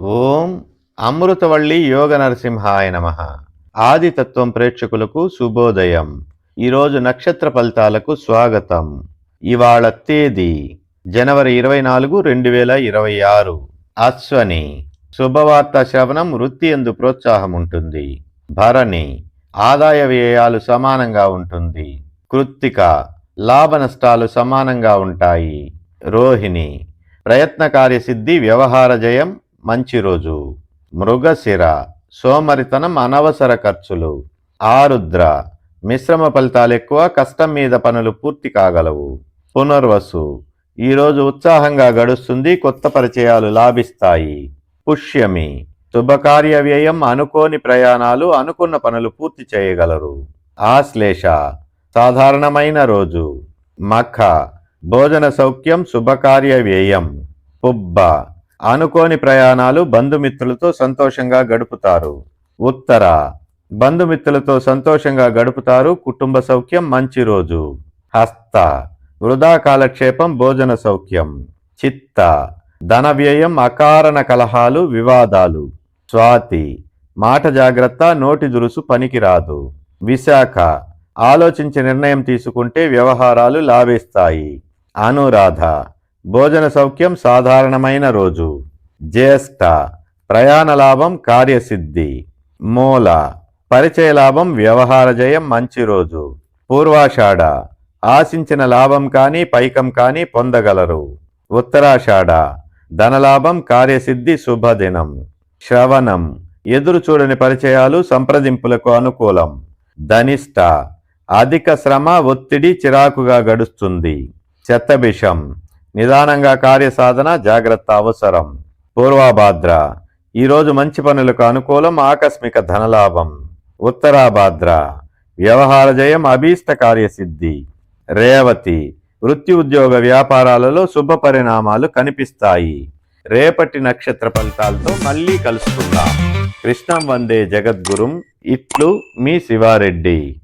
ఓం అమృతవల్లి యోగ నరసింహాయ నమ. ఆదితత్వం ప్రేక్షకులకు శుభోదయం. ఈరోజు నక్షత్ర ఫలితాలకు స్వాగతం. ఇవాళ తేదీ జనవరి ఇరవై నాలుగు రెండు వేల ఇరవై ఆరు. అశ్వని శుభవార్త శ్రవణం వృత్తి ఎందు ప్రోత్సాహం ఉంటుంది. భరణి ఆదాయ వ్యయాలు సమానంగా ఉంటుంది. కృత్తిక లాభ నష్టాలు సమానంగా ఉంటాయి. రోహిణి ప్రయత్న కార్యసిద్ధి వ్యవహార జయం మంచి రోజు. మృగశిర సోమరితనం అనవసర ఖర్చులు. ఆరుద్ర మిశ్రమ ఫలితాలు ఎక్కువ కష్టం మీద పనులు పూర్తి కాగలవు. పునర్వసు ఈరోజు ఉత్సాహంగా గడుస్తుంది కొత్త పరిచయాలు లాభిస్తాయి. పుష్యమి శుభకార్య వ్యయం అనుకోని ప్రయాణాలు అనుకున్న పనులు పూర్తి చేయగలరు. ఆశ్లేష సాధారణమైన రోజు. మఖ భోజన సౌఖ్యం శుభకార్య వ్యయం. పుబ్బ అనుకోని ప్రయాణాలు బంధుమిత్రులతో సంతోషంగా గడుపుతారు. ఉత్తర బంధుమిత్రులతో సంతోషంగా గడుపుతారు. కుటుంబ సౌఖ్యం మంచి రోజు. హస్త వృధా కాలక్షేపం భోజన సౌఖ్యం. చిత్త ధన వ్యయం అకారణ కలహాలు వివాదాలు. స్వాతి మాట జాగ్రత్త నోటి దురుసు పనికిరాదు. విశాఖ ఆలోచించి నిర్ణయం తీసుకుంటే వ్యవహారాలు లాభిస్తాయి అనురాధ భోజన సౌఖ్యం సాధారణమైన రోజు. జ్యేష్ఠ ప్రయాణ లాభం కార్యసిద్ధి. మూల పరిచయ లాభం వ్యవహార జయం మంచి రోజు. పూర్వాషాఢ ఆశించిన లాభం కానీ పైకం కానీ పొందగలరు. ఉత్తరాషాఢ ధనలాభం కార్యసిద్ధి శుభదినం. శ్రవణం ఎదురు చూడని పరిచయాలు సంప్రదింపులకు అనుకూలం. ధనిష్ట అధిక శ్రమ ఒత్తిడి చిరాకుగా గడుస్తుంది. చెత్తబిషం నిదానంగా కార్యసాధన జాగ్రత్త అవసరం. పూర్వాభాద్ర. ఈరోజు మంచి పనులకు అనుకూలం ఆకస్మిక ధనలాభం. ఉత్తరాభాద్ర. వ్యవహార జయం అభీష్ట కార్యసిద్ధి. రేవతి. వృత్తి ఉద్యోగ వ్యాపారాలలో శుభ పరిణామాలు కనిపిస్తాయి. రేపటి నక్షత్ర ఫలితాలతో మళ్ళీ కలుసుకుందాం. కృష్ణం వందే జగద్గురుం. ఇట్లు మీ శివారెడ్డి.